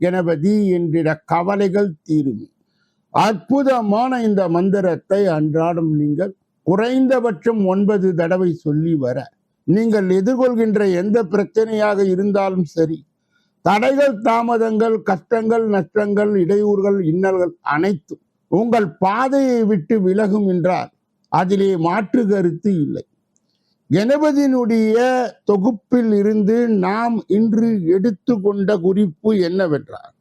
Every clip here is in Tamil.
கணபதி என்கிற கவலைகள் தீருமே. அற்புதமான இந்த மந்திரத்தை அன்றாடம் நீங்கள் குறைந்தபட்சம் ஒன்பது தடவை சொல்லி வர நீங்கள் எதிர்கொள்கின்ற எந்த பிரச்சனையாக இருந்தாலும் சரி தடைகள் தாமதங்கள் கஷ்டங்கள் நஷ்டங்கள் இடையூறுகள் இன்னல்கள் அனைத்தும் உங்கள் பாதையை விட்டு விலகும் என்றால் அதிலே மாற்று கருத்து இல்லை. கணபதியினுடைய தொகுப்பில் இருந்து நாம் இன்று எடுத்துக்கொண்ட குறிப்பு என்னவென்றால்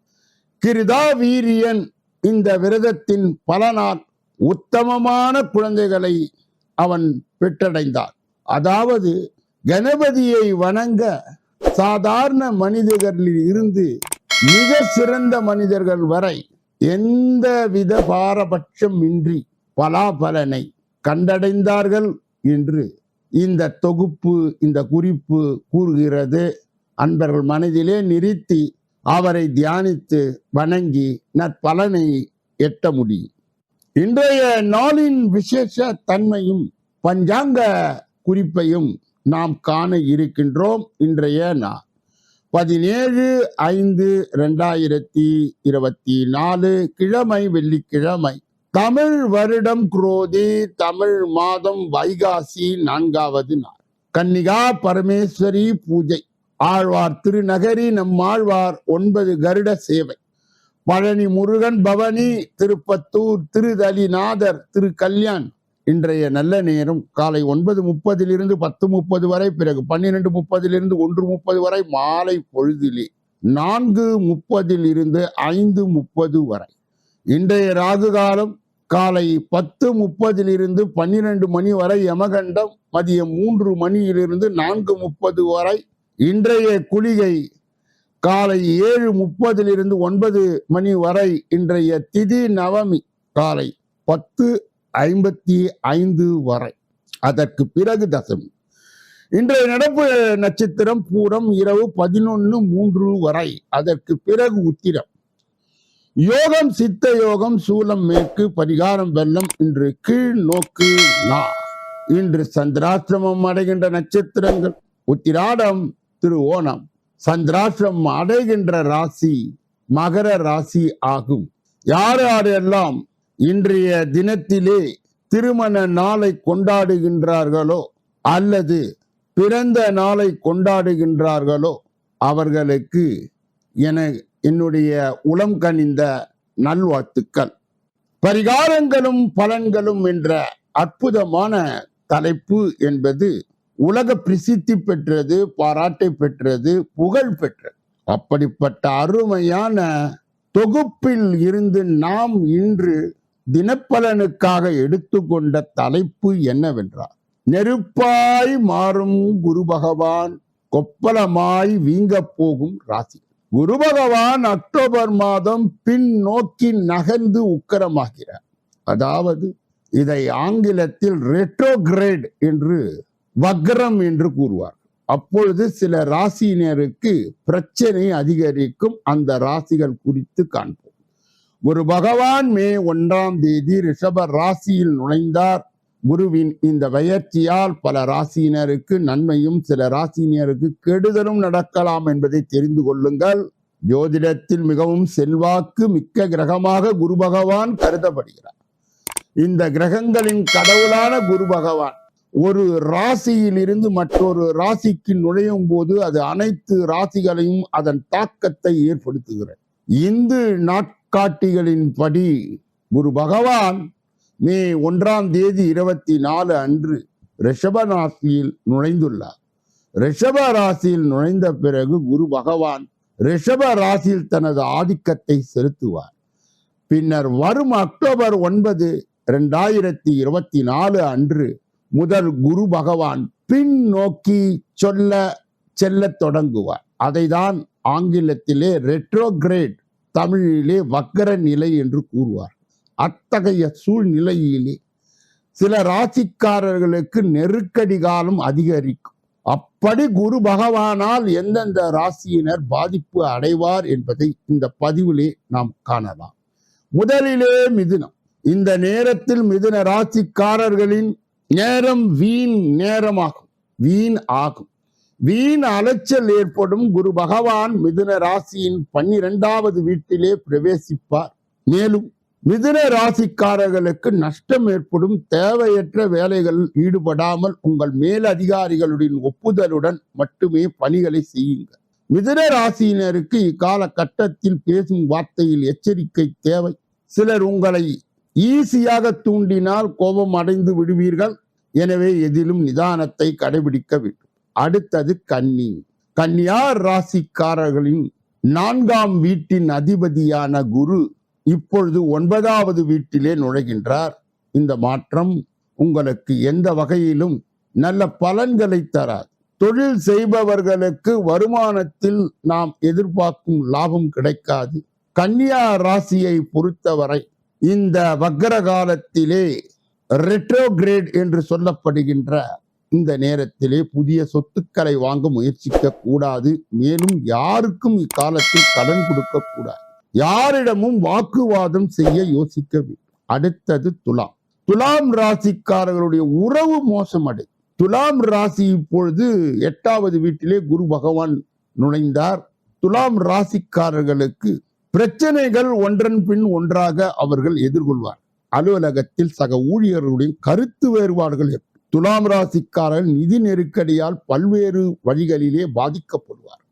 கிருதா வீரியன் இந்த விரதத்தின் பலனால் உத்தமமான குழந்தைகளை அவன் பெற்றடைந்தான். அதாவது கணபதியை வணங்க சாதாரண மனிதர்களில் இருந்து மிக சிறந்த மனிதர்கள் வரை எந்தவித பாரபட்சம் இன்றி பலாபலனை கண்டடைந்தார்கள் என்று இந்த தொகுப்பு இந்த குறிப்பு கூறுகிறது. அன்பர்கள் மனதிலே நிறுத்தி அவரை தியானித்து வணங்கி நற்பலனை எட்ட முடியும். இன்றைய நாளின் விசேஷ தன்மையும் பஞ்சாங்க குறிப்பையும் நாம் காண இருக்கின்றோம் இன்றைய நாள். பதினேழு ஐந்து ரெண்டாயிரத்தி இருபத்தி நாலு கிழமை வெள்ளிக்கிழமை தமிழ் வருடம் குரோதி தமிழ் மாதம் வைகாசி நான்காவது நாள். கன்னிகா பரமேஸ்வரி பூஜை. ஆழ்வார் திருநகரி நம்மாழ்வார் ஒன்பது கருட சேவை. பழனி முருகன் பவனி திருப்பத்தூர் திருதலிநாதர் திரு கல்யாண் இன்றைய நல்ல நேரம் காலை ஒன்பது முப்பதிலிருந்து பத்து முப்பது வரை பிறகு பன்னிரெண்டு முப்பதிலிருந்து ஒன்று முப்பது வரை மாலை பொழுதிலே நான்கு முப்பதிலிருந்து ஐந்து முப்பது வரை. இன்றைய ராகு காலம் காலை பத்து முப்பதிலிருந்து பன்னிரண்டு மணி வரை யமகண்டம் மதியம் மூன்று மணியிலிருந்து நான்கு முப்பது வரை இன்றைய குளிகை. காலை ஏழு முப்பதிலிருந்து ஒன்பது மணி வரை இன்றைய திதி நவமி காலை பத்து ஐம்பத்தி ஐந்து வரை. அதற்கு பிறகு தசமி. இன்றைய நடப்பு நட்சத்திரம் பூரம் இரவு பதினொன்னு மூன்று வரை. அதற்கு பிறகு உத்திரம். யோகம் சித்த யோகம் சூலம் மேற்கு பரிகாரம் வெள்ளம் இன்று கீழ் நோக்கு நா. இன்று சந்திராசிரமம் அடைகின்ற நட்சத்திரங்கள். உத்திராடம் திரு ஓணம். சந்திராசிரமம் அடைகின்ற ராசி மகர ராசி ஆகும். யார் யாரெல்லாம் இன்றைய தினத்திலே திருமண நாளை கொண்டாடுகின்றார்களோ அல்லது பிறந்த நாளை கொண்டாடுகின்றார்களோ அவர்களுக்கு என என்னுடைய உளம் கனிந்த நல்வாழ்த்துக்கள் பரிகாரங்களும் பலன்களும் என்ற அற்புதமான தலைப்பு என்பது உலக பிரசித்தி பெற்றது பாராட்டை பெற்றது புகழ் பெற்றது. அப்படிப்பட்ட அருமையான தொகுப்பில் இருந்து நாம் இன்று தினப்பலனுக்காக எடுத்துக்கொண்ட தலைப்பு என்னவென்றால் நெருப்பாய் மாறும் குரு பகவான் கொப்பளமாய் வீங்கப் போகும் ராசி. குரு பகவான் அக்டோபர் மாதம் பின் நோக்கி நகர்ந்து உக்கரமாகிறார். அதாவது இதை ஆங்கிலத்தில் ரெட்ரோகிரேட் என்று வக்ரம் என்று கூறுவார் அப்பொழுது சில ராசியினருக்கு பிரச்சனை அதிகரிக்கும் அந்த ராசிகள் குறித்து காண்போம். ஒரு பகவான் மே ஒன்றாம் தேதி ரிஷப ராசியில் நுழைந்தார். குருவின் இந்த பெயர்ச்சியால் பல ராசியினருக்கு நன்மையும் சில ராசியினருக்கு கெடுதலும் நடக்கலாம் என்பதை தெரிந்து கொள்ளுங்கள். ஜோதிடத்தில் மிகவும் செல்வாக்கு மிக்க கிரகமாக குரு பகவான் கருதப்படுகிறார். இந்த கிரகங்களின் கடவுளான குரு பகவான் ஒரு ராசியில் இருந்து மற்றொரு ராசிக்கு நுழையும் போது அது அனைத்து ராசிகளையும் அதன் தாக்கத்தை ஏற்படுத்துகிறது. இந்து நாட்காட்டிகளின்படி குரு பகவான் மே ஒன்றாம் தேதி இருபத்தி நாலு அன்று ரிஷப ராசியில் நுழைந்துள்ளார். ரிஷப ராசியில் நுழைந்த பிறகு குரு பகவான் ரிஷப ராசியில் தனது ஆதிக்கத்தை செலுத்துவார். பின்னர் வரும் அக்டோபர் ஒன்பது இரண்டாயிரத்தி இருபத்தி நாலு அன்று முதல் குரு பகவான் பின் நோக்கி சொல்ல செல்லத் தொடங்குவார். அதைதான் ஆங்கிலத்திலே ரெட்ரோகிரேட் தமிழிலே வக்கர நிலை என்று கூறுவார். அத்தகைய சூழ்நிலையிலே சில ராசிக்காரர்களுக்கு நெருக்கடி காலம் அதிகரிக்கும். அப்படி குரு பகவானால் எந்தெந்த ராசியினர் பாதிப்பு அடைவார் என்பதை இந்த பதிவிலே நாம் காணலாம். முதலிலே மிதுனம். இந்த நேரத்தில் மிதுன ராசிக்காரர்களின் நேரம் வீண் நேரமாகும். வீண் ஆகும். வீண் அலைச்சல் ஏற்படும் குரு பகவான் மிதுன ராசியின் பன்னிரெண்டாவது வீட்டிலே பிரவேசிப்பார். மேலும் மிதுன ராசிக்காரர்களுக்கு நஷ்டம் ஏற்படும். தேவையற்ற வேலைகளில் ஈடுபடாமல் உங்கள் மேலதிகாரிகளுடன் ஒப்புதலுடன் மட்டுமே பணிகளை செய்யுங்கள். மிதுன ராசியினருக்கு இக்காலகட்டத்தில் பேசும் வார்த்தையில் எச்சரிக்கை தேவை. சிலர் உங்களை ஈஸியாக தூண்டினால் கோபம் அடைந்து விடுவீர்கள். எனவே எதிலும் நிதானத்தை கடைபிடிக்க வேண்டும். அடுத்தது கன்னி. கன்னியார் ராசிக்காரர்களின் நான்காம் வீட்டின் அதிபதியான குரு இப்பொழுது ஒன்பதாவது வீட்டிலே நுழைகின்றார். இந்த மாற்றம் உங்களுக்கு எந்த வகையிலும் நல்ல பலன்களை தராது. தொழில் செய்பவர்களுக்கு வருமானத்தில் நாம் எதிர்பார்க்கும் லாபம் கிடைக்காது. கன்னியா ராசியை பொறுத்தவரை இந்த வக்ர காலத்திலே ரெட்ரோகிரேட் என்று சொல்லப்படுகின்ற இந்த நேரத்திலே புதிய சொத்துக்களை வாங்க முயற்சிக்க கூடாது மேலும் யாருக்கும் இக்காலத்தில் கடன் கொடுக்க கூடாது யாரிடமும் வாக்குவாதம் செய்ய யோசிக்க வேண்டும் அடுத்தது துலாம். துலாம் ராசிக்காரர்களுடைய உறவு மோசமடை துலாம் ராசி இப்பொழுது எட்டாவது வீட்டிலே குரு பகவான் நுழைந்தார். துலாம் ராசிக்காரர்களுக்கு பிரச்சனைகள் ஒன்றன் பின் ஒன்றாக அவர்கள் எதிர்கொள்வார். அலுவலகத்தில் சக ஊழியர்களுடைய கருத்து வேறுபாடுகள் துலாம் ராசிக்காரர்கள் நிதி நெருக்கடியால் பல்வேறு வழிகளிலே பாதிக்கப்படுவார்.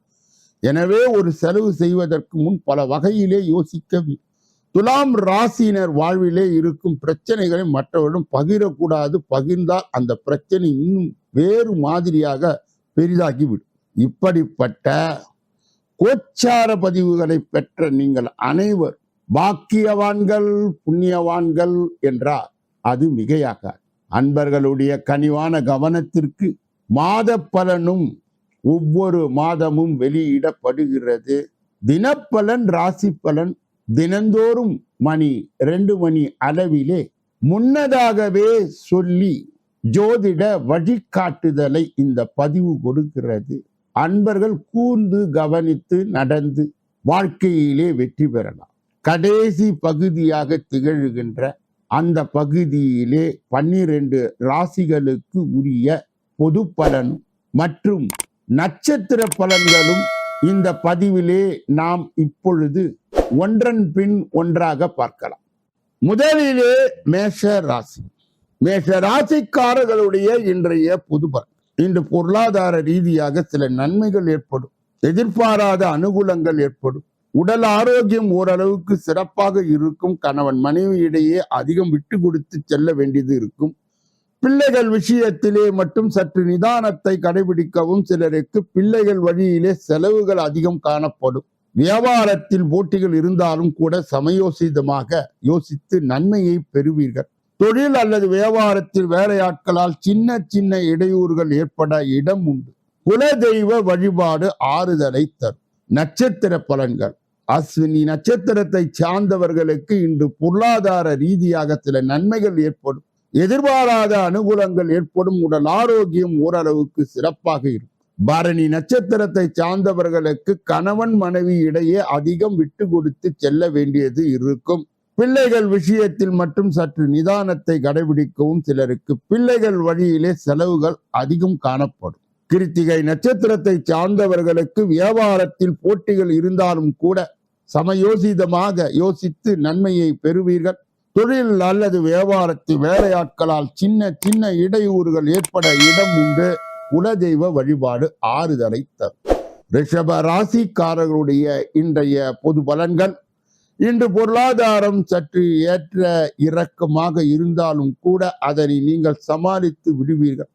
எனவே ஒரு செலவு செய்வதற்கு முன் பல வகையிலே யோசிக்க துலாம் ராசியினர் வாழ்விலே இருக்கும் பிரச்சனைகளை மற்றவரிடம் பகிரக்கூடாது. பகிர்ந்தால் அந்த பிரச்சனை இன்னும் வேறு மாதிரியாக பெரிதாகிவிடும். இப்படிப்பட்ட கோச்சார பதிவுகளை பெற்ற நீங்கள் அனைவர் பாக்கியவான்கள் புண்ணியவான்கள் என்றால் அது மிகையாகாது. அன்பர்களுடைய கனிவான கவனத்திற்கு மாத பலனும் ஒவ்வொரு மாதமும் வெளியிடப்படுகிறது. தினப்பலன் ராசி பலன் தினந்தோறும் மணி ரெண்டு மணி அளவிலே முன்னதாகவே சொல்லி ஜோதிட வழிகாட்டுதலை இந்த பதிவு கொடுக்கிறது. அன்பர்கள் கூர்ந்து கவனித்து நடந்து வாழ்க்கையிலே வெற்றி பெறலாம். கடைசி பகுதியாக திகழ்கின்ற அந்த பகுதியிலே பன்னிரண்டு ராசிகளுக்கு உரிய பொது பலனும் மற்றும் நட்சத்திர பலன்களும் இந்த பதிவிலே நாம் இப்பொழுது ஒன்றன் பின் ஒன்றாக பார்க்கலாம். முதலிலே மேஷ ராசி. மேஷ ராசிக்காரர்களுடைய இன்றைய பொது இன்று பொருளாதார ரீதியாக சில நன்மைகள் ஏற்படும். எதிர்பாராத அனுகூலங்கள் ஏற்படும். உடல் ஆரோக்கியம் ஓரளவுக்கு சிறப்பாக இருக்கும். கணவன் மனைவி இடையே அதிகம் விட்டு கொடுத்து செல்ல வேண்டியது இருக்கும். பிள்ளைகள் விஷயத்திலே மட்டும் சற்று நிதானத்தை கடைபிடிக்கவும் சிலருக்கு பிள்ளைகள் வழியிலே செலவுகள் அதிகம் காணப்படும். வியாபாரத்தில் போட்டிகள் இருந்தாலும் கூட சமயோசிதமாக யோசித்து நன்மையை பெறுவீர்கள். தொழில் அல்லது வியாபாரத்தில் வேலையாட்களால் சின்ன சின்ன இடையூறுகள் ஏற்பட இடம் உண்டு. குலதெய்வ வழிபாடு ஆறுதலை தரும். நட்சத்திர பலன்கள். அஸ்வினி நட்சத்திரத்தை சார்ந்தவர்களுக்கு இன்று பொருளாதார ரீதியாக சில நன்மைகள் ஏற்படும். எதிர்பாராத அனுகூலங்கள் ஏற்படும். உடல் ஆரோக்கியம் ஓரளவுக்கு சிறப்பாக இருக்கும். பரணி நட்சத்திரத்தை சார்ந்தவர்களுக்கு கணவன் மனைவி இடையே அதிகம் விட்டு கொடுத்து செல்ல வேண்டியது இருக்கும். பிள்ளைகள் விஷயத்தில் மட்டும் சற்று நிதானத்தை கடைபிடிக்கவும் சிலருக்கு பிள்ளைகள் வழியிலே செலவுகள் அதிகம் காணப்படும். கிருத்திகை நட்சத்திரத்தை சார்ந்தவர்களுக்கு வியாபாரத்தில் போட்டிகள் இருந்தாலும் கூட சமயோசிதமாக யோசித்து நன்மையை பெறுவீர்கள். தொழில் அல்லது வியாபாரத்தில் வேலையாட்களால் சின்ன சின்ன இடையூறுகள் ஏற்பட இடம் உண்டு. குலதெய்வ வழிபாடு ஆறுதலை தரும். ரிஷப ராசிக்காரர்களுடைய இன்றைய பொது பலன்கள் இன்று பொருளாதாரம் சற்று ஏற்ற இறக்கமாக இருந்தாலும் கூட அதனை நீங்கள் சமாளித்து விடுவீர்கள்.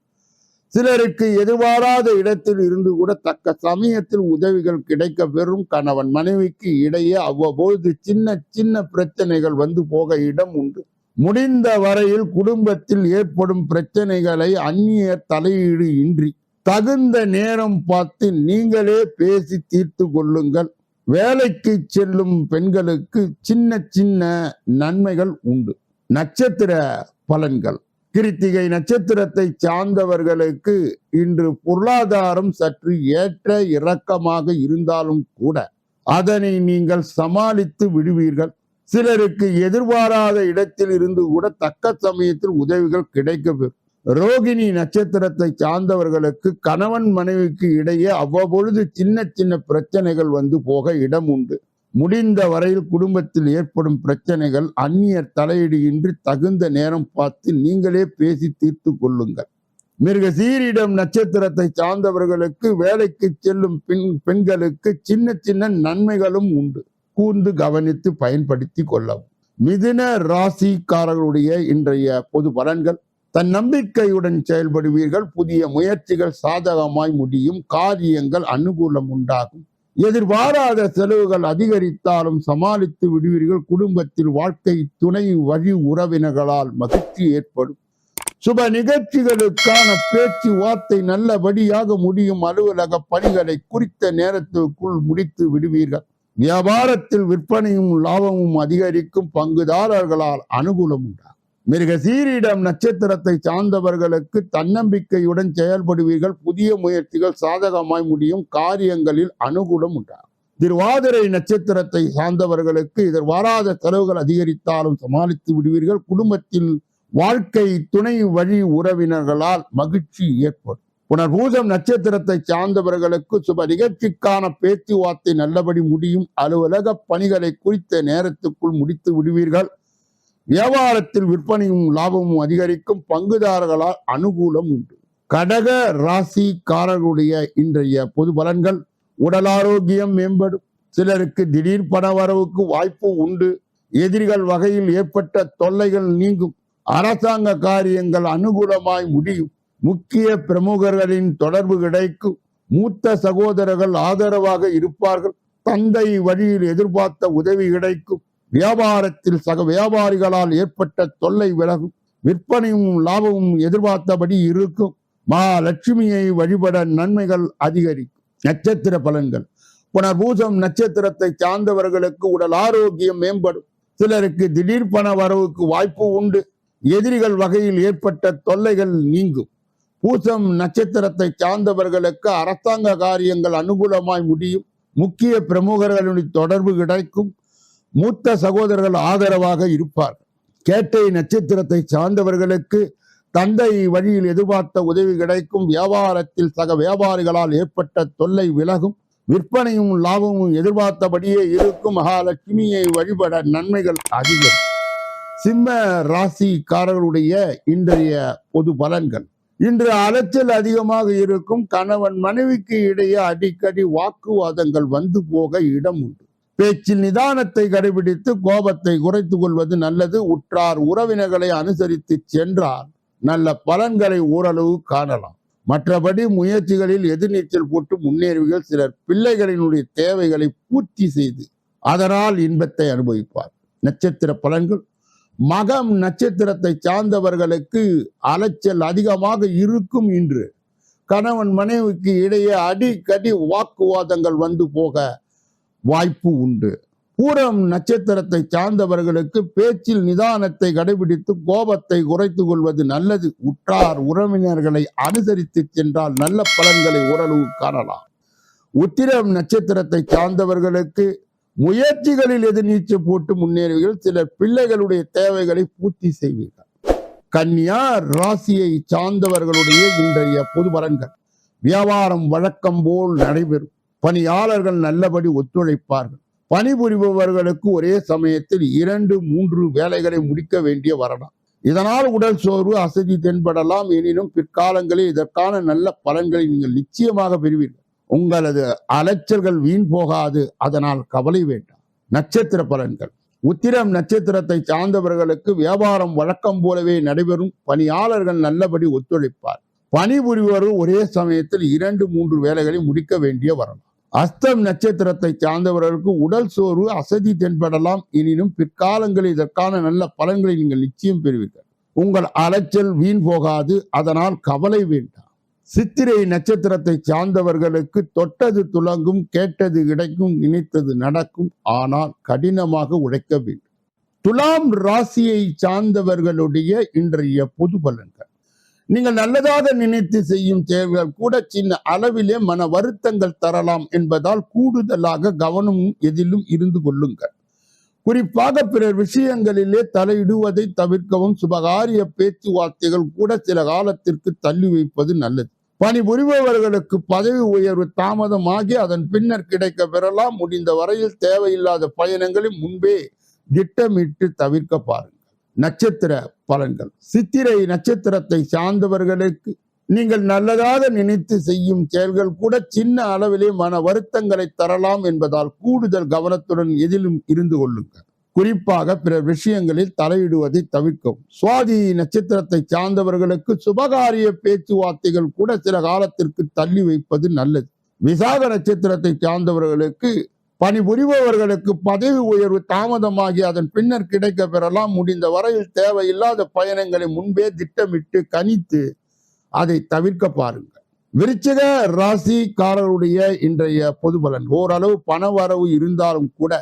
சிலருக்கு எதிர்பாராத இடத்தில் இருந்து கூட தக்க சமயத்தில் உதவிகள் கிடைக்க பெறும் கணவன் மனைவிக்கு இடையே அவ்வப்போது சின்ன சின்ன பிரச்சனைகள் வந்து போக இடம் உண்டு. முடிந்த வரையில் குடும்பத்தில் ஏற்படும் பிரச்சனைகளை அந்நிய தலையீடு இன்றி தகுந்த நேரம் பார்த்து நீங்களே பேசி தீர்த்து கொள்ளுங்கள். வேலைக்கு செல்லும் பெண்களுக்கு சின்ன சின்ன நன்மைகள் உண்டு. நட்சத்திர பலன்கள். கிருத்திகை நட்சத்திரத்தை சார்ந்தவர்களுக்கு இன்று பொருளாதாரம் சற்று ஏற்ற இறக்கமாக இருந்தாலும் கூட அதனை நீங்கள் சமாளித்து விடுவீர்கள். சிலருக்கு எதிர்பாராத இடத்தில் இருந்து கூட தக்க சமயத்தில் உதவிகள் கிடைக்கப்பெறும். ரோகிணி நட்சத்திரத்தை சார்ந்தவர்களுக்கு கணவன் மனைவிக்கு இடையே அவ்வப்பொழுது சின்ன சின்ன பிரச்சனைகள் வந்து போக இடம் உண்டு. முடிந்த வரையில் குடும்பத்தில் ஏற்படும் பிரச்சனைகள் அந்நியர் தலையீடுகின்றி தகுந்த நேரம் பார்த்து நீங்களே பேசி தீர்த்து கொள்ளுங்கள். மிருக சீரிடம் நட்சத்திரத்தை சார்ந்தவர்களுக்கு வேலைக்கு செல்லும் பெண் பெண்களுக்கு சின்ன சின்ன நன்மைகளும் உண்டு. கூர்ந்து கவனித்து பயன்படுத்தி கொள்ளவும். மிதுன ராசிக்காரர்களுடைய இன்றைய பொது பலன்கள். தன் நம்பிக்கையுடன் செயல்படுவீர்கள். புதிய முயற்சிகள் சாதகமாய் முடியும். காரியங்கள் அனுகூலம் உண்டாகும். எதிர்பாராத செலவுகள் அதிகரித்தாலும் சமாளித்து விடுவீர்கள். குடும்பத்தில் வாழ்க்கை துணை வழி உறவினர்களால் மகிழ்ச்சி ஏற்படும். சுப நிகழ்ச்சிகளுக்கான பேச்சு வார்த்தை நல்லபடியாக முடியும். அலுவலக பணிகளை குறித்த நேரத்திற்குள் முடித்து விடுவீர்கள். வியாபாரத்தில் விற்பனையும் லாபமும் அதிகரிக்கும். பங்குதாரர்களால் அனுகூலம் உண்டாகும். மிருக சீரிடம் நட்சத்திரத்தை சார்ந்தவர்களுக்கு தன்னம்பிக்கையுடன் செயல்படுவீர்கள். புதிய முயற்சிகள் சாதகமாய் முடியும். காரியங்களில் அனுகூலம் உண்டாகும். திருவாதிரை நட்சத்திரத்தை சார்ந்தவர்களுக்கு இதில் வராத செலவுகள் அதிகரித்தாலும் சமாளித்து விடுவீர்கள். குடும்பத்தில் வாழ்க்கை துணை வழி உறவினர்களால் மகிழ்ச்சி ஏற்படும். புனர்பூசம் நட்சத்திரத்தை சார்ந்தவர்களுக்கு சுப நிகழ்ச்சிக்கான பேச்சுவார்த்தை நல்லபடி முடியும். அலுவலக பணிகளை குறித்த நேரத்துக்குள் முடித்து விடுவீர்கள். வியாபாரத்தில் விற்பனையும் லாபமும் அதிகரிக்கும் பங்குதாரர்களால் அனுகூலம் உண்டு. கடக ராசிக்காரர்களுடைய இன்றைய பொது பலன்கள் உடல் ஆரோக்கியம் மேம்படும். சிலருக்கு திடீர் பணவரவுக்கு வாய்ப்பு உண்டு. எதிரிகள் வகையில் ஏற்பட்ட தொல்லைகள் நீங்கும். அரசாங்க காரியங்கள் அனுகூலமாய் முடியும். முக்கிய பிரமுகர்களின் தொடர்பு கிடைக்கும். மூத்த சகோதரர்கள் ஆதரவாக இருப்பார்கள். தந்தை வழியில் எதிர்பார்த்த உதவி கிடைக்கும். வியாபாரத்தில் சக வியாபாரிகளால் ஏற்பட்ட தொல்லை விலகும் விற்பனையும் லாபமும் எதிர்பார்த்தபடி இருக்கும். மகாலட்சுமியை வழிபட நன்மைகள் அதிகரிக்கும். நட்சத்திர பலன்கள். புனர்பூசம் நட்சத்திரத்தை சார்ந்தவர்களுக்கு உடல் ஆரோக்கியம் மேம்படும். சிலருக்கு திடீர் பண வரவுக்கு வாய்ப்பு உண்டு. எதிரிகள் வகையில் ஏற்பட்ட தொல்லைகள் நீங்கும். பூசம் நட்சத்திரத்தை சார்ந்தவர்களுக்கு அரசாங்க காரியங்கள் அனுகூலமாய் முடியும். முக்கிய பிரமுகர்களுடைய தொடர்பு கிடைக்கும். மூத்த சகோதரர்கள் ஆதரவாக இருப்பார். கேட்டை நட்சத்திரத்தை சார்ந்தவர்களுக்கு தந்தை வழியில் எதிர்பார்த்த உதவி கிடைக்கும். வியாபாரத்தில் சக வியாபாரிகளால் ஏற்பட்ட தொல்லை விலகும். விற்பனையும் லாபமும் எதிர்பார்த்தபடியே இருக்கும். மகாலட்சுமியை வழிபட நன்மைகள் அதிகம். சிம்ம ராசிக்காரர்களுடைய இன்றைய பொது பலன்கள். இன்று அலைச்சல் அதிகமாக இருக்கும். கணவன் மனைவிக்கு இடையே அடிக்கடி வாக்குவாதங்கள் வந்து போக இடம் உண்டு. பேச்சில் நிதானத்தை கடைபிடித்து கோபத்தை குறைத்து கொள்வது நல்லது. உற்றார் உறவினர்களை அனுசரித்து சென்றால் நல்ல பலன்களை ஓரளவு காணலாம். மற்றபடி முயற்சிகளில் எதிர்நீச்சல் போட்டு முன்னேறிகள் சிலர் பிள்ளைகளினுடைய தேவைகளை பூர்த்தி செய்து அதனால் இன்பத்தை அனுபவிப்பார். நட்சத்திர பலன்கள். மகம் நட்சத்திரத்தை சார்ந்தவர்களுக்கு அலைச்சல் அதிகமாக இருக்கும் இன்று. கணவன் மனைவிக்கு இடையே அடிக்கடி வாக்குவாதங்கள் வந்து போக வாய்ப்பு உண்டு. பூரம் நட்சத்திரத்தை சார்ந்தவர்களுக்கு பேச்சில் நிதானத்தை கடைபிடித்து கோபத்தை குறைத்துக் கொள்வது நல்லது. உற்றார் உறவினர்களை அனுசரித்து சென்றால் நல்ல பலன்களை ஓரளவு காணலாம். உத்திரம் நட்சத்திரத்தை சார்ந்தவர்களுக்கு முயற்சிகளில் எதிர்நீச்சல் போட்டு முன்னேறுவீர்கள். சில பிள்ளைகளுடைய தேவைகளை பூர்த்தி செய்வீர்கள். கன்னியா ராசியை சார்ந்தவர்களுடைய இன்றைய பொது வரங்கள் வியாபாரம் வழக்கம் போல் நடைபெறும். பணியாளர்கள் நல்லபடி ஒத்துழைப்பார்கள். பணிபுரிபவர்களுக்கு ஒரே சமயத்தில் இரண்டு மூன்று வேலைகளை முடிக்க வேண்டிய வரலாம். இதனால் உடல் சோர்வு அசதி தென்படலாம். எனினும் பிற்காலங்களில் இதற்கான நல்ல பலன்களை நீங்கள் நிச்சயமாக பெறுவீர்கள். உங்களது அலைச்சல்கள் வீண் போகாது. அதனால் கவலை வேண்டாம். நட்சத்திர பலன்கள். உத்திரம் நட்சத்திரத்தை சார்ந்தவர்களுக்கு வியாபாரம் வழக்கம் போலவே நடைபெறும். பணியாளர்கள் நல்லபடி ஒத்துழைப்பார். பணிபுரிவர் ஒரே சமயத்தில் இரண்டு மூன்று வேலைகளை முடிக்க வேண்டிய வரலாம். அஸ்தம் நட்சத்திரத்தை சார்ந்தவர்களுக்கு உடல் சோர்வு அசதி தென்படலாம். எனினும் பிற்காலங்களில் இதற்கான நல்ல பலன்களை நீங்கள் நிச்சயம் பெறுவீர்கள். உங்கள் அலைச்சல் வீண் போகாது. அதனால் கவலை வேண்டாம். சித்திரை நட்சத்திரத்தை சார்ந்தவர்களுக்கு தொட்டது துலங்கும் கேட்டது கிடைக்கும் நினைத்தது நடக்கும். ஆனால் கடினமாக உழைக்க வேண்டும். துலாம் ராசியை சார்ந்தவர்களுடைய இன்றைய பொது பலன்கள். நீங்கள் நல்லதாக நினைத்து செய்யும் தேவைகள் கூட சின்ன அளவிலே மன வருத்தங்கள் தரலாம் என்பதால் கூடுதலாக கவனமும் எதிலும் இருந்து கொள்ளுங்கள். குறிப்பாக பிறர் விஷயங்களிலே தலையிடுவதை தவிர்க்கவும் சுபகாரிய பேச்சுவார்த்தைகள் கூட சில காலத்திற்கு தள்ளி வைப்பது நல்லது. பணிபுரிபவர்களுக்கு பதவி உயர்வு தாமதமாகி அதன் பின்னர் கிடைக்க பெறலாம். முடிந்த வரையில் தேவையில்லாத பயணங்களை முன்பே திட்டமிட்டு தவிர்க்க பாருங்கள். நட்சத்திர பலன்கள். சித்திரை நட்சத்திரத்தை சார்ந்தவர்களுக்கு நீங்கள் நல்லதாக நினைத்து செய்யும் செயல்கள் கூட சின்ன அளவிலே மன வருத்தங்களை தரலாம் என்பதால் கூடுதல் கவனத்துடன் எதிலும் இருந்து கொள்ளுங்கள். குறிப்பாக பிற விஷயங்களில் தலையிடுவதை தவிர்க்கவும். சுவாதி நட்சத்திரத்தை சார்ந்தவர்களுக்கு சுபகாரிய பேச்சுவார்த்தைகள் கூட சில காலத்திற்கு தள்ளி வைப்பது நல்லது. விசாக நட்சத்திரத்தை சார்ந்தவர்களுக்கு பணிபுரிபவர்களுக்கு பதவி உயர்வு தாமதமாகி அதன் பின்னர் கிடைக்க பெறலாம் முடிந்த வரையில் தேவையில்லாத பயணங்களை முன்பே திட்டமிட்டு கணித்து அதை தவிர்க்க பாருங்கள். விருச்சிக ராசிக்காரருடைய இன்றைய பொது பலன். ஓரளவு பண வரவு இருந்தாலும் கூட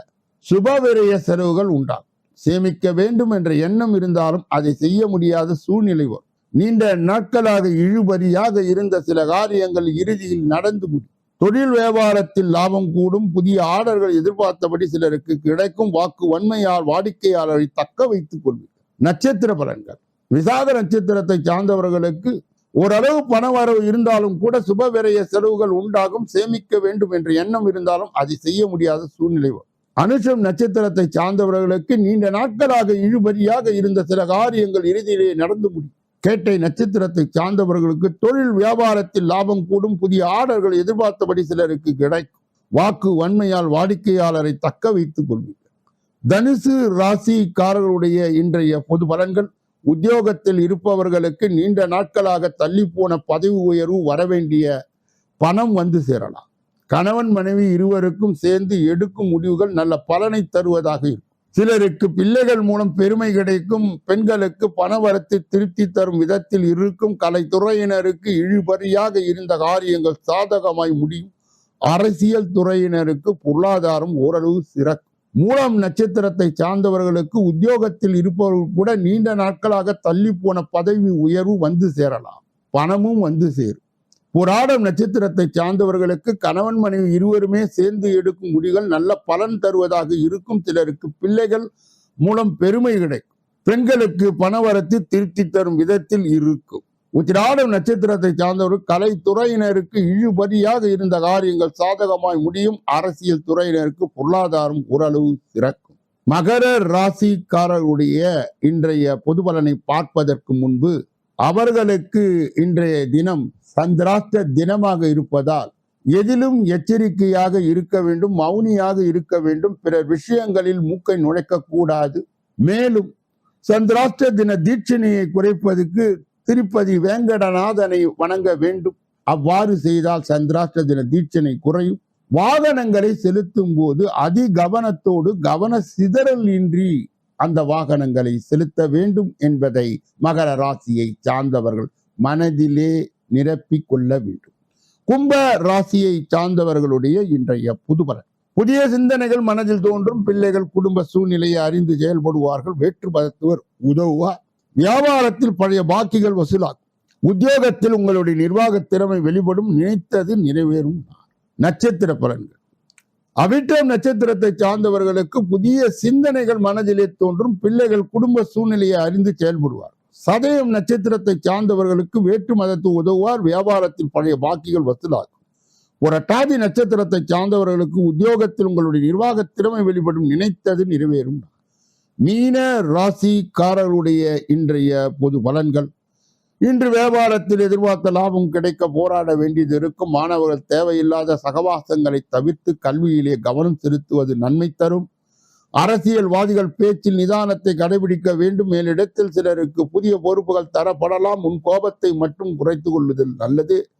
சுபவிரய செலவுகள் உண்டாகும். சேமிக்க வேண்டும் என்ற எண்ணம் இருந்தாலும் அதை செய்ய முடியாத சூழ்நிலை வரும். நீண்ட நாட்களாக இழுபறியாக இருந்த சில காரியங்கள் இறுதியில் நடந்து முடியும். தொழில் வியாபாரத்தில் லாபம் கூடும். புதிய ஆர்டர்கள் எதிர்பார்த்தபடி சிலருக்கு கிடைக்கும் வாக்கு வன்மையால் வாடிக்கையாளரை தக்க வைத்துக் கொள்வீர்கள். நட்சத்திர பலன்கள். விசாக நட்சத்திரத்தை சார்ந்தவர்களுக்கு ஓரளவு பண வரவு இருந்தாலும் கூட சுப செலவுகள் உண்டாகும். சேமிக்க வேண்டும் என்ற எண்ணம் இருந்தாலும் அதை செய்ய முடியாத சூழ்நிலை வரும். அனுஷம் நட்சத்திரத்தை சார்ந்தவர்களுக்கு நீண்ட நாட்களாக இழுபறியாக இருந்த சில காரியங்கள் இறுதியிலே நடந்து முடியும். கேட்டை நட்சத்திரத்தை சார்ந்தவர்களுக்கு தொழில் வியாபாரத்தில் லாபம் கூடும். புதிய ஆர்டர்கள் எதிர்பார்த்தபடி சிலருக்கு கிடைக்கும். வாக்கு வன்மையால் வாடிக்கையாளரை தக்க வைத்துக் கொள்வீர்கள். தனுசு ராசிக்காரர்களுடைய இன்றைய பொது பலன்கள். உத்தியோகத்தில் இருப்பவர்களுக்கு நீண்ட நாட்களாக தள்ளி போன பதவி உயர்வு வரவேண்டிய பணம் வந்து சேரலாம். கணவன் மனைவி இருவருக்கும் சேர்ந்து எடுக்கும் முடிவுகள் நல்ல பலனை தருவதாக இருக்கும். சிலருக்கு பிள்ளைகள் மூலம் பெருமை கிடைக்கும் பெண்களுக்கு பணவரத்தை திருப்தி தரும் விதத்தில் இருக்கும் கலைத்துறையினருக்கு இழுபறியாக இருந்த காரியங்கள் சாதகமாய் முடியும். அரசியல் துறையினருக்கு பொருளாதாரம் ஓரளவு சிறக்கும். மூலம் நட்சத்திரத்தை சார்ந்தவர்களுக்கு உத்தியோகத்தில் இருப்பவர்கள் கூட நீண்ட நாட்களாக தள்ளி போன பதவி உயர்வு வந்து சேரலாம். பணமும் வந்து சேரும். புராடம் நட்சத்திரத்தை சார்ந்தவர்களுக்கு கணவன் மனைவி இருவருமே சேர்ந்து எடுக்கும் முடிகள் நல்ல பலன் தருவதாக இருக்கும். சிலருக்கு பிள்ளைகள் மூலம் பெருமை கிடைக்கும். பெண்களுக்கு பணவரத்து திருப்தி தரும் விதத்தில் இருக்கும். உச்சிராடம் நட்சத்திரத்தை சார்ந்தவர்கள் கலைத்துறையினருக்கு இழுபறியாக இருந்த காரியங்கள் சாதகமாய் முடியும். அரசியல் துறையினருக்கு பொருளாதாரம் ஓரளவு சிறக்கும். மகர ராசிக்காரருடைய இன்றைய பொது பலனை பார்ப்பதற்கு முன்பு அவர்களுக்கு இன்றைய தினம் சந்திராஷ்ட தினமாக இருப்பதால் எதிலும் எச்சரிக்கையாக இருக்க வேண்டும் மௌனியாக இருக்க வேண்டும். பிறர் விஷயங்களில் மூக்கை நுழைக்க கூடாது மேலும் சந்திராஷ்ட தின தீட்சணையை குறைப்பதற்கு திருப்பதி வேங்கடநாதனை வணங்க வேண்டும். அவ்வாறு செய்தால் சந்திராஷ்ட தின தீட்சணை குறையும். வாகனங்களை செலுத்தும் போது அதி கவனத்தோடு கவன சிதறல் இன்றி அந்த வாகனங்களை செலுத்த வேண்டும் என்பதை மகர ராசியை சார்ந்தவர்கள் மனதிலே நிரப்பிக் கொள்ள வேண்டும். கும்ப ராசியை சார்ந்தவர்களுடைய இன்றைய புதுபலன் புதிய சிந்தனைகள் மனதில் தோன்றும் பிள்ளைகள் குடும்ப சூழ்நிலையை அறிந்து செயல்படுவார்கள் வேற்று மதத்துவர் உதவுவார். வியாபாரத்தில் பழைய பாக்கிகள் வசூலாகும். உத்தியோகத்தில் உங்களுடைய நிர்வாக திறமை வெளிப்படும் நினைத்தது நிறைவேறும். நட்சத்திர பலன்கள். அவிட்டம் நட்சத்திரத்தை சார்ந்தவர்களுக்கு புதிய சிந்தனைகள் மனதிலே தோன்றும். பிள்ளைகள் குடும்ப சூழ்நிலையை அறிந்து செயல்படுவார். சதயம் நட்சத்திரத்தை சார்ந்தவர்களுக்கு வேற்று மதத்து உதவுவார். வியாபாரத்தில் பழைய பாக்கிகள் வசூலாகும். புரட்டாதி நட்சத்திரத்தை சார்ந்தவர்களுக்கு உத்தியோகத்தில் உங்களுடைய நிர்வாக திறமை வெளிப்படும். நினைத்தது நிறைவேறும். மீன ராசிக்காரருடைய இன்றைய பொது பலன்கள். இன்று வியாபாரத்தில் எதிர்பார்த்த லாபம் கிடைக்க போராட வேண்டியது இருக்கும். மாணவர்கள் தேவையில்லாத சகவாசங்களை தவிர்த்து கல்வியிலே கவனம் செலுத்துவது நன்மை தரும். அரசியல்வாதிகள் பேச்சில் நிதானத்தை கடைபிடிக்க வேண்டும். மேலிடத்தில் சிலருக்கு புதிய பொறுப்புகள் தரப்படலாம். உன் கோபத்தை மட்டும் குறைத்து கொள்ளுதல் நல்லது.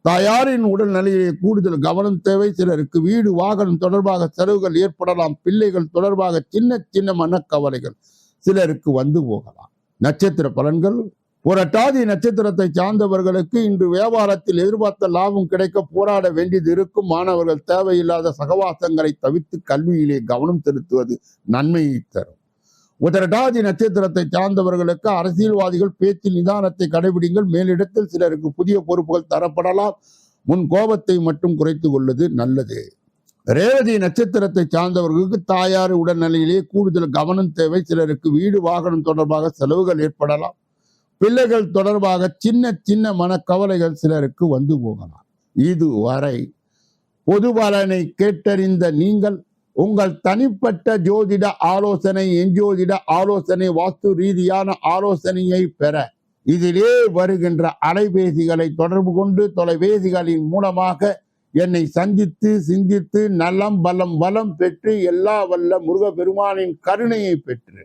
தாயாரின் உடல் நிலையிலே கூடுதல் கவனம் தேவை. சிலருக்கு வீடு வாகனம் தொடர்பாக செலவுகள் ஏற்படலாம். பிள்ளைகள் தொடர்பாக சின்ன சின்ன மனக்கவலைகள் சிலருக்கு வந்து போகலாம். நட்சத்திர பலன்கள் புரட்டாதி நட்சத்திரத்தை சார்ந்தவர்களுக்கு இன்று வியாபாரத்தில் எதிர்பார்த்த லாபம் கிடைக்க போராட வேண்டியது இருக்கும். மாணவர்கள் தேவையில்லாத சகவாசங்களை தவிர்த்து கல்வியிலே கவனம் செலுத்துவது நன்மையை தரும். உதரட்டாதி நட்சத்திரத்தை சார்ந்தவர்களுக்கு அரசியல்வாதிகள் பேச்சு நிதானத்தை கடைபிடிங்கள். மேலிடத்தில் சிலருக்கு புதிய பொறுப்புகள் தரப்படலாம். முன் கோபத்தை மட்டும் குறைத்து கொள்வது நல்லது. ரேவதி நட்சத்திரத்தை சார்ந்தவர்களுக்கு தாயார் உடல்நிலையிலே கூடுதல் கவனம் தேவை. சிலருக்கு வீடு வாகனம் தொடர்பாக செலவுகள் ஏற்படலாம். பிள்ளைகள் தொடர்பாக சின்ன சின்ன மனக்கவலைகள் சிலருக்கு வந்து போகலாம். இதுவரை பொது பலனை கேட்டறிந்த நீங்கள் உங்கள் தனிப்பட்ட ஜோதிட ஆலோசனை எஞ்சோதிட ஆலோசனை வாஸ்து ரீதியான ஆலோசனையை பெற இதிலே வருகின்ற அலைபேசிகளை தொடர்பு கொண்டு தொலைபேசிகளின் மூலமாக என்னை சந்தித்து சிந்தித்து நலம் பலம் வளம் பெற்று எல்லா வல்ல முருகப்பெருமானின் கருணையை பெற்று